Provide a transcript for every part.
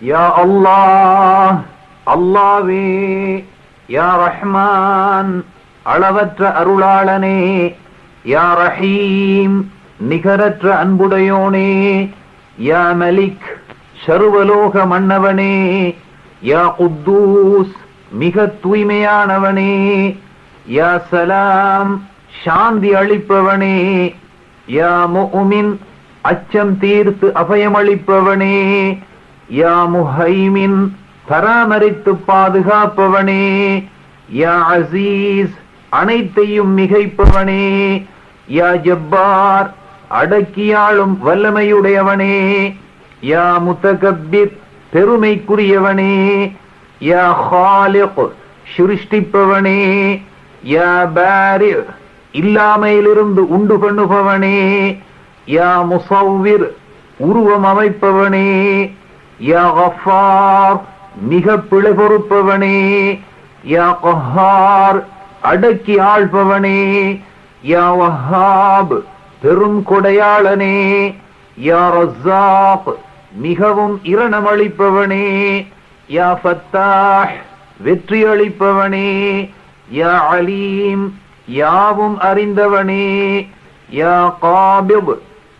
யா அல்லாஹ் அல்லாவே யா ரஹ்மான் அளவற்ற அருளாளனே யா ரஹீம் நிகரற்ற அன்புடையோனே யா மலிக் சர்வலோக மன்னவனே யா குத்தூஸ் மிக தூய்மையானவனே யா சலாம் சாந்தி அளிப்பவனே யா முஃமின் அச்சம் தீர்த்து அபயமளிப்பவனே யா முஹைமின் பராமரித்து பாதுகாப்பவனே யா அசீஸ் அனைத்தையும் மிகைப்பவனே யா ஜப்பார் அடக்கியாளும் வல்லமையுடையவனே யா முத்தகப்பிர் பெருமைக்குரியவனே யா ஹாலிக் சிருஷ்டிப்பவனே யா பாரி இல்லாமையிலிருந்து உண்டு பண்ணுபவனே யா முசவ்விர் உருவம் அமைப்பவனே யா கஃபார் மிக பிழை பொறுப்பவனே யா கஹார் அடக்கி ஆள்பவனே யா வஹாப் பெரும் கொடையாளனே யா ரஸாப் மிகவும் இரணமளிப்பவனே யா ஃபத்தாஹ் வெற்றி அளிப்பவனே யா அலீம் யாவும் அறிந்தவனே யா காபிப்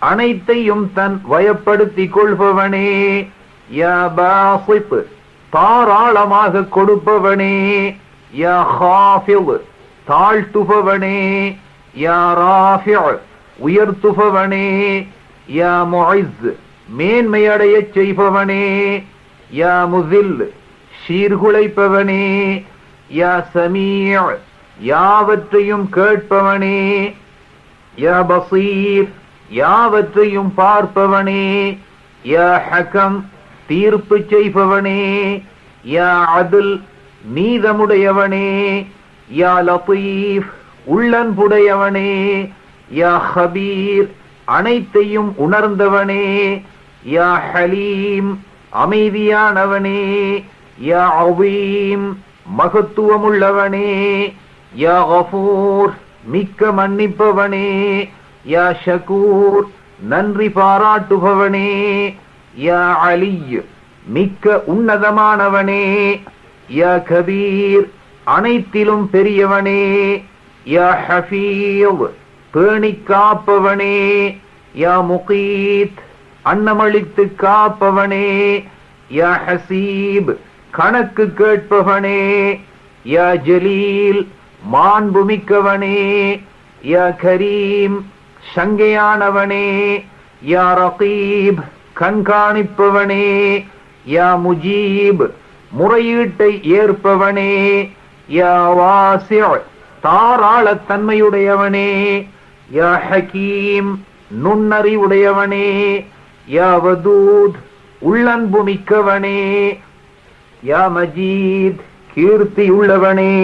அனைத்தையும் தன் வயப்படுத்திக் கொள்பவனே. தாராளமாக கொடுப்பவனே. யா தாழ்த்துபவனே. யா உயர்த்துபவனே. மேன்மையடைய மேன்மையடையச் செய்பவனே. யா முசில் சீர்குலைப்பவனே. யா சமீ யாவற்றையும் கேட்பவனே. யா பசீர் யாவற்றையும் பார்ப்பவனே யா ஹகம் தீர்ப்பு செய்பவனே யா அதில் நீதமுடையவனே யா லபீஃப் உள்ளன்புடையவனே யா ஹபீர் அனைத்தையும் உணர்ந்தவனே யா ஹலீம் அமைதியானவனே யா அவீம் மகத்துவமுள்ளவனே யா கஃபூர் மிக்க மன்னிப்பவனே யா ஷகூர் நன்றி பாராட்டுபவனே. யா அலி மிக்க உன்னதமானவனே. யா கபீர் அனைத்திலும் பெரியவனே. யா ஹஃபீவ் பேணி காப்பவனே. யா முகீத் அன்னமளித்து காப்பவனே. யா ஹசீப் கணக்கு கேட்பவனே. யா ஜலீல் மாண்புமிக்கவனே. யா கரீம் சங்கையானவனே யா ரகீப் கண்காணிப்பவனே யா முஜீப் முறையீட்டை ஏற்பவனே யா வாசி தாராளத்தன்மையுடையவனே யா ஹக்கீம் நுண்ணறிவுடையவனே யா வதூத் உள்ளன்பு மிக்கவனே யா மஜீத் கீர்த்தி உள்ளவனே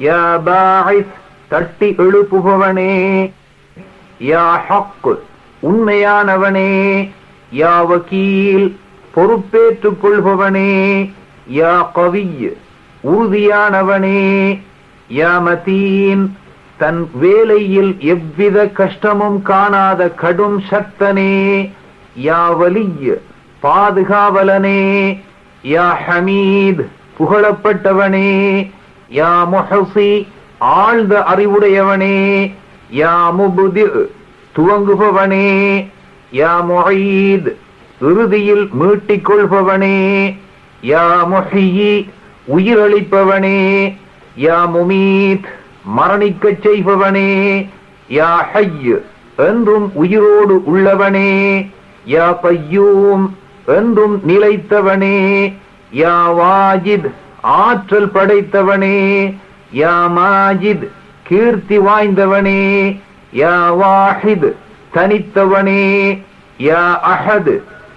யா பாஹித் தட்டி எழுப்புபவனே. யா ஹக்கு உண்மையானவனே. யா வக்கீல் பொறுப்பேற்றுக் கொள்பவனே. யா கவி உறுதியானவனே. யா மதீன் தன் வேலையில் எவ்வித கஷ்டமும் காணாத கடும் சக்தனே. யா வலி பாதுகாவலனே. யா ஹமீத் புகழப்பட்டவனே. யா முஹசி ஆழ்ந்த அறிவுடையவனே. யா முபுதி துவங்குபவனே. யா முயீத் இறுதியில் மீட்டிக் கொள்பவனே யா முஹியி உயிரளிப்பவனே. யா முமீத் மரணிக்கச் செய்பவனே. யா ஹய் என்றும் உயிரோடு உள்ளவனே. யா பையூம் என்றும் நிலைத்தவனே. யா வாஜித் ஆற்றல் படைத்தவனே. யா மாஜித் கீர்த்தி வாய்ந்தவனே யா வாஹித் தனித்தவனே யா அஹத்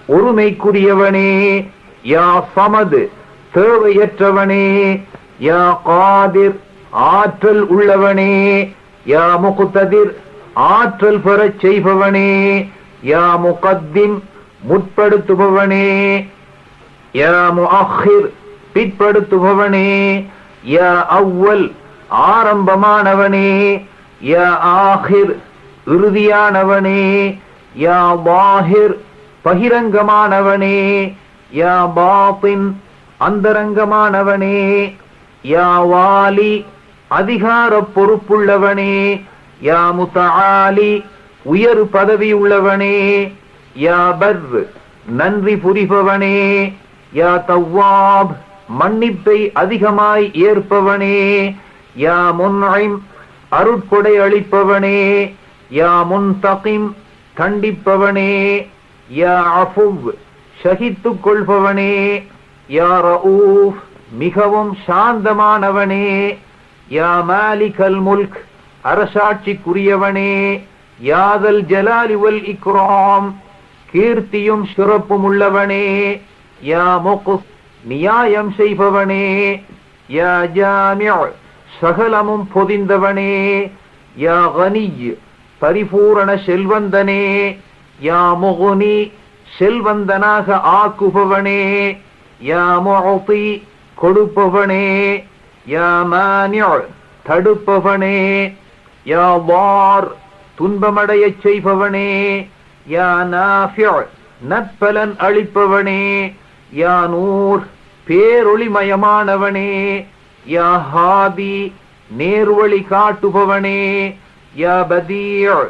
ஒருமைக்குரியவனே யா சமது தேவையற்றவனே யா காதிர் ஆற்றல் உள்ளவனே யா முகுத்ததிர் ஆற்றல் பெறச் செய்பவனே யா முகத்திம் முற்படுத்துபவனே யா முஹிர் பிற்படுத்துபவனே யா அவ்வல் ஆரம்பமானவனே யா ஆஹிர் இறுதியானவனே யா பாஹிர் பகிரங்கமானவனே யா பாபின் அந்தரங்கமானவனே யா வாலி அதிகார பொறுப்புள்ளவனே யா முத்தாலி உயர் பதவி உள்ளவனே யா பர் நன்றி புரிபவனே யா தவ்வாப் மன்னிப்பை அதிகமாய் ஏற்பவனே யா முன்ஐம் அருட்கொடை அளிப்பவனே. யா முன் தகிம் தண்டிப்பவனே யா அஃபுவ் சகித்துக் கொள்பவனே. யா ரഊஃப் மிகவும் சாந்தமானவனே. யா மாலிகல் முல்க் அரசாட்சிக்குரியவனே. யாதல் ஜலாலி வல் இக்ராம் கீர்த்தியும் சிறப்பும் உள்ளவனே. யா முகுஸ் நியாயம் செய்பவனே. யா ஜாமிஅ சகலமும் பொதிந்தவனே யா கனி பரிபூரண செல்வந்தனே யா முகுனி செல்வந்தனாக ஆக்குபவனே யா முகி கொடுப்பவனே யா மானிஅ தடுப்பவனே யா வார் துன்பமடையச் செய்பவனே யா நாஃபிஅ நற்பலன் அளிப்பவனே யா நூர் பேரொளிமயமானவனே. யா ஹாதி நேர்வழி காட்டுபவனே யா பதீர்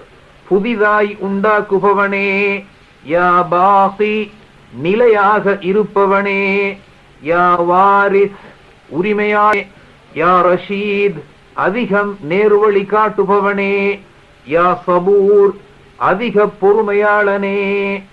புதிதாய் உண்டாக்குபவனே யா பாகி நிலையாக இருப்பவனே யா வாரிஸ் உரிமையாய் யா ரஷீத் அதிகம் நேர்வழி காட்டுபவனே யா சபூர் அதிக பொறுமையாளனே.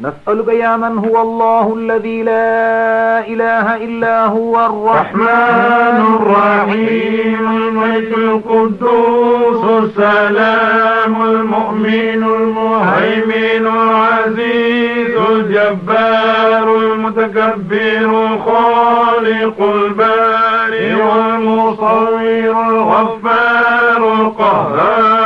نسألك يا من هو الله الذي لا إله إلا هو الرحمن الرحيم الملك القدوس السلام المؤمن المهيمن العزيز الجبار المتكبر الخالق البارئ والمصور الغفار القهار.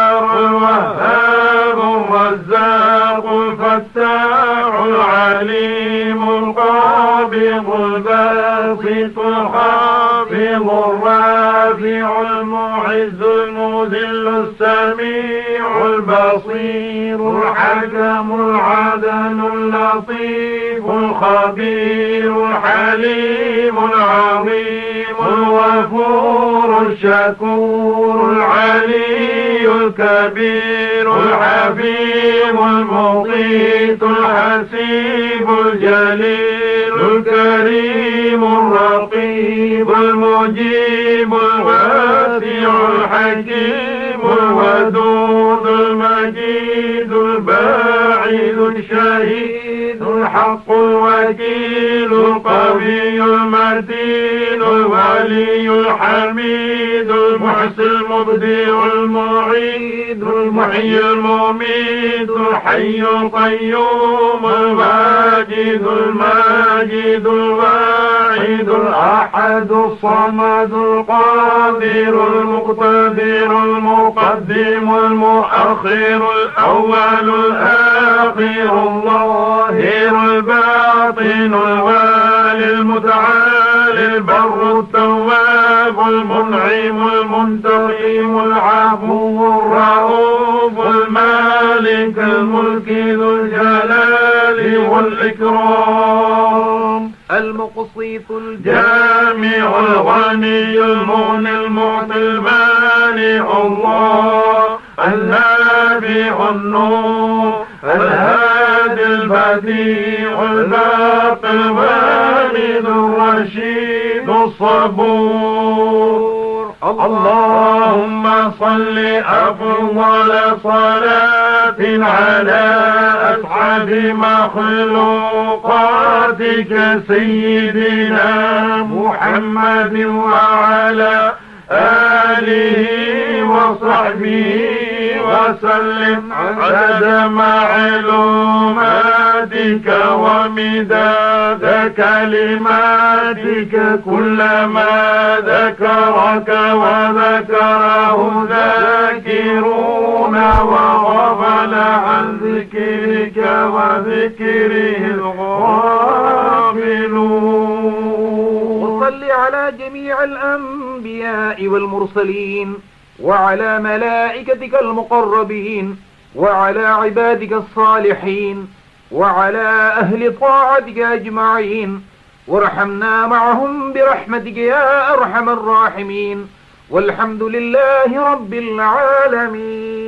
العليم القابض الباسط الحافظ الرافع المعز المذل السميع البصير الحكم العدل اللطيف الخبير الحليم العظيم الغفور الشكور العلي الكبير الحفيظ المقيت الحسيب الجليل الكريم الرقيب المجيب الواسع الحكيم الودود المجيد الباعث الشهيد الحق الوكيل القوي المتين الولي الحميد المحسن المبدع المعيد المحيي المميت الحي القيوم الماجد الماجد الواحد الأحد الصمد القادر المقتدر المقدم المؤخر الأول الآخر الظاهر الباطن الوالي المتعالي البر التواب المنعم المنتقم العفو الرؤوف المالك الملك ذو الجلال والإكرام. المقسط الجامع جامع الغني المغني المعطي المانع الله النافع النور الهادي البديع الباقي الوالد الرشيد الصبور. اللهم صل أفضل صلاة على أسعد مخلوقاتك سيدنا محمد وعلى آله وصحبه وسلم عدد معلوماتك ومداد كلماتك كلما ذكرك وذكره ذاكرون وغفل عن ذكرك وذكره الغافلون. وصل على جميع الأنبياء والمرسلين. وعلى ملائكتك المقربين وعلى عبادك الصالحين وعلى أهل طاعتك أجمعين. وارحمنا معهم برحمتك يا أرحم الراحمين. والحمد لله رب العالمين.